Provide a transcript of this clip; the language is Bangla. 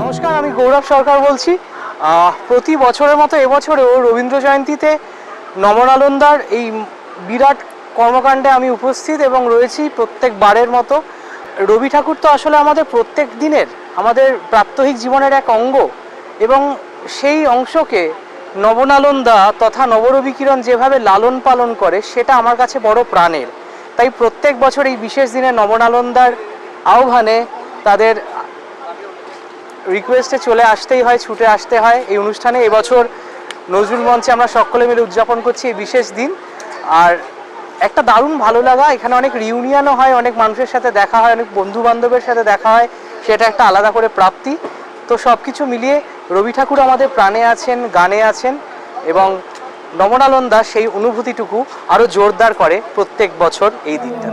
নমস্কার আমি গৌরব সরকার বলছি। প্রতি বছরের মতো এবছরেও রবীন্দ্র জয়ন্তীতে নবনালন্দার এই বিরাট কর্মকাণ্ডে আমি উপস্থিত এবং রয়েছি প্রত্যেক বারের মতো। রবি ঠাকুর তো আসলে আমাদের প্রত্যেক দিনের আমাদের প্রাত্যহিক জীবনের এক অঙ্গ এবং সেই অংশকে নবনালন্দা তথা নবরবি কিরণ যেভাবে লালন পালন করে, সেটা আমার কাছে বড় প্রাণের। তাই প্রত্যেক বছর এই বিশেষ দিনে নবনালন্দার আহ্বানে তাদের রিকোয়েস্টে চলে আসতেই হয়, ছুটে আসতে হয়। এই অনুষ্ঠানে এবছর নজরুল মঞ্চে আমরা সকলে মিলে উদযাপন করছি এই বিশেষ দিন। আর একটা দারুণ ভালো লাগা। এখানে অনেক রিউনিয়নও হয়, অনেক মানুষের সাথে দেখা হয়, অনেক বন্ধু বান্ধবের সাথে দেখা হয়। সেটা একটা আলাদা করে প্রাপ্তি। তো সব কিছু মিলিয়ে রবি ঠাকুর আমাদের প্রাণে আছেন, গানে আছেন এবং নমনালন্দা সেই অনুভূতিটুকু আরও জোরদার করে প্রত্যেক বছর এই দিনটা